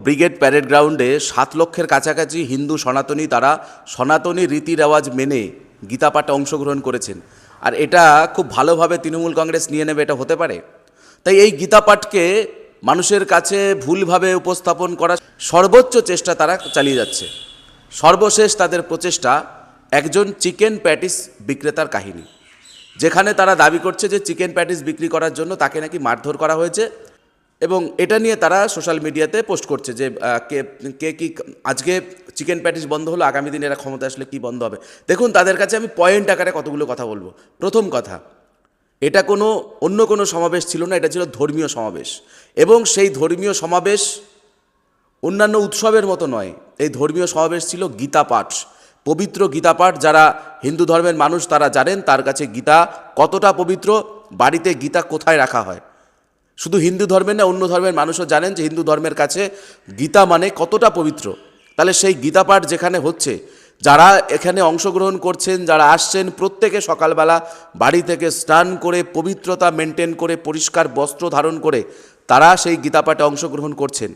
Brigade parade গ্রাউন্ডে সাত লক্ষের কাছাকাছি হিন্দু সনাতনী তারা সনাতনী রীতি রেওয়াজ মেনে গীতা পাঠে অংশগ্রহণ করেছেন। আর এটা খুব ভালোভাবে তৃণমূল কংগ্রেস নিয়ে নেবে, এটা হতে পারে। তাই এই গীতা পাঠকে মানুষের কাছে ভুলভাবে উপস্থাপন করা সর্বোচ্চ চেষ্টা তারা চালিয়ে যাচ্ছে। সর্বশেষ তাদের প্রচেষ্টা একজন চিকেন প্যাটিস বিক্রেতার কাহিনী। যেখানে তারা দাবি করছে যে, চিকেন প্যাটিস বিক্রি করার জন্য তাকে নাকি মারধর করা হয়েছে। এবং এটা নিয়ে তারা সোশ্যাল মিডিয়াতে পোস্ট করছে যে কে কে কি, আজকে চিকেন প্যাটিস বন্ধ হলো, আগামী দিনে এরা ক্ষমতা আসলে কি বন্ধ হবে? দেখুন, তাদের কাছে আমি পয়েন্ট আকারে কতগুলো কথা বলব। প্রথম কথা, এটা কোনো, অন্য কোনো সমাবেশ ছিল না, এটা ছিল ধর্মীয় সমাবেশ। এবং সেই ধর্মীয় সমাবেশ অন্যান্য উৎসবের মতো নয়। এই ধর্মীয় সমাবেশ ছিল গীতা পাঠ। পবিত্র গীতা পাঠ, যারা হিন্দু ধর্মের মানুষ, তারা জানেন তার কাছে গীতা কতটা পবিত্র, বাড়িতে গীতা কোথায় রাখা হয়। শুধু হিন্দু ধর্মের না, অন্য ধর্মের মানুষও জানেন যে হিন্দু ধর্মের কাছে গীতা মানে কতটা পবিত্র। তাহলে সেই গীতা পাঠ যেখানে হচ্ছে, যারা এখানে অংশগ্রহণ করছেন, যারা আসছেন, প্রত্যেকে সকালবেলা বাড়ি থেকে স্নান করে, পবিত্রতা মেনটেন করে, পরিষ্কার বস্ত্র ধারণ করে, তারা সেই গীতা পাঠে অংশগ্রহণ করছেন।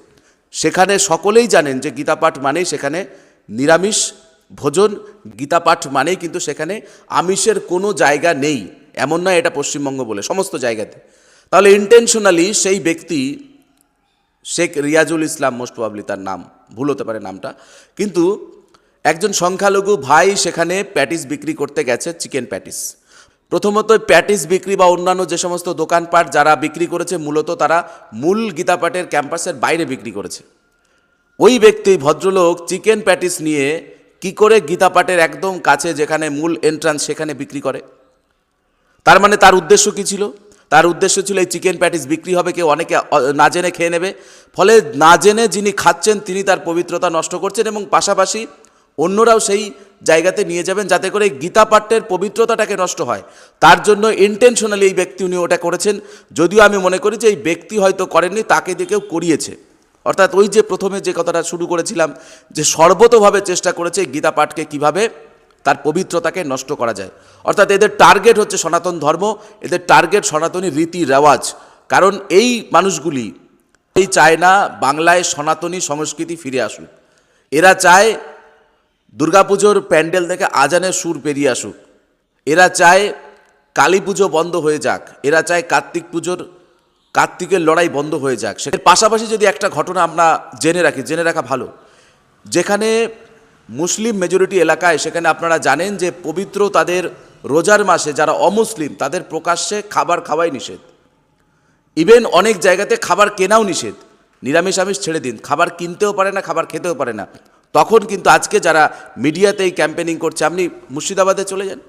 সেখানে সকলেই জানেন যে গীতা পাঠ মানেই সেখানে নিরামিষ ভোজন, গীতা পাঠ মানেই কিন্তু সেখানে আমিষের কোনো জায়গা নেই। এমন নয় এটা পশ্চিমবঙ্গ বলে, সমস্ত জায়গাতে। তাহলে ইন্টেনশনালি সেই ব্যক্তি, শেখ রিয়াজুল ইসলাম মোস্ট প্রবাবলি তার নাম, ভুল হতে পারে নামটা, কিন্তু একজন সংখ্যালঘু ভাই সেখানে প্যাটিস বিক্রি করতে গেছে, চিকেন প্যাটিস। প্রথমত প্যাটিস বিক্রি বা অন্যান্য যে সমস্ত দোকানপাট যারা বিক্রি করেছে, মূলত তারা মূল গীতাপাটের ক্যাম্পাসের বাইরে বিক্রি করেছে। ওই ব্যক্তি, ভদ্রলোক, চিকেন প্যাটিস নিয়ে কি করে গীতাপাটের একদম কাছে যেখানে মূল এন্ট্রান্স সেখানে বিক্রি করে? তার মানে তার উদ্দেশ্য কী ছিল? তার উদ্দেশ্য ছিল এই চিকেন প্যাটিস বিক্রি হবে, কেউ অনেকে না জেনে খেয়ে নেবে। ফলে না জেনে যিনি খাচ্ছেন, তিনি তার পবিত্রতা নষ্ট করছেন এবং পাশাপাশি অন্যরাও সেই জায়গাতে নিয়ে যাবেন যাতে করে গীতা পাঠের পবিত্রতাটাকে নষ্ট হয়। তার জন্য ইন্টেনশনালি এই ব্যক্তি উনি ওটা করেছেন। যদিও আমি মনে করি যে এই ব্যক্তি হয়তো করেননি, তাকে দিয়ে কেউ করিয়েছে। অর্থাৎ ওই যে প্রথমে যে কথাটা শুরু করেছিলাম, যে সর্বতভাবে চেষ্টা করেছে গীতা পাঠকে কীভাবে তার পবিত্রতাকে নষ্ট করা যায়। অর্থাৎ এদের টার্গেট হচ্ছে সনাতন ধর্ম, এদের টার্গেট সনাতনী রীতি রেওয়াজ। কারণ এই মানুষগুলি এই চায় না বাংলায় সনাতনী সংস্কৃতি ফিরে আসুক। এরা চায় দুর্গাপুজোর প্যান্ডেল থেকে আজানের সুর পেরিয়ে আসুক। এরা চায় কালী পুজো বন্ধ হয়ে যাক। এরা চায় কার্তিক পুজোর, কার্তিকের লড়াই বন্ধ হয়ে যাক। সে পাশাপাশি যদি একটা ঘটনা আমরা জেনে রাখি, জেনে রাখা ভালো। যেখানে মুসলিম মেজরিটি এলাকায়, সেখানে আপনারা জানেন যে পবিত্র তাদের রোজার মাসে যারা অমুসলিম, তাদের প্রকাশ্যে খাবার খাওয়াই নিষেধ। ইভেন অনেক জায়গাতে খাবার কেনাও নিষেধ। নিরামিষ আমিষ ছেড়ে দিন। খাবার কিনতেও পারে না, খাবার খেতেও পারে না। তখন কিন্তু আজকে যারা মিডিয়াতে এই ক্যাম্পেনিং করছে, আপনি মুর্শিদাবাদে চলে যান।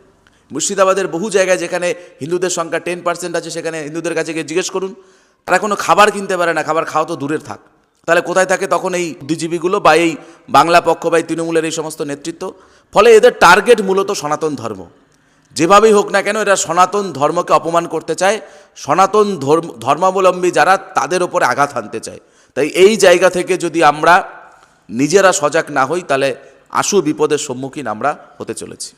মুর্শিদাবাদের বহু জায়গায় যেখানে হিন্দুদের সংখ্যা টেন পার্সেন্ট আছে, সেখানে হিন্দুদের কাছে গিয়ে জিজ্ঞেস করুন। তারা কোনো খাবার কিনতে পারে না, খাবার খাওয়া তো দূরের থাক। তাহলে কোথায় থাকে তখন এই বুদ্ধিজীবীগুলো বা এই বাংলা পক্ষ বা এই তৃণমূলের এই সমস্ত নেতৃত্ব? ফলে এদের টার্গেট মূলত সনাতন ধর্ম। যেভাবেই হোক না কেন, এরা সনাতন ধর্মকে অপমান করতে চায়। সনাতন ধর্ম, ধর্মাবলম্বী যারা, তাদের ওপরে আঘাত হানতে চায়। তাই এই জায়গা থেকে যদি আমরা নিজেরা সজাগ না হই, তাহলে আশু বিপদের সম্মুখীন আমরা হতে চলেছি।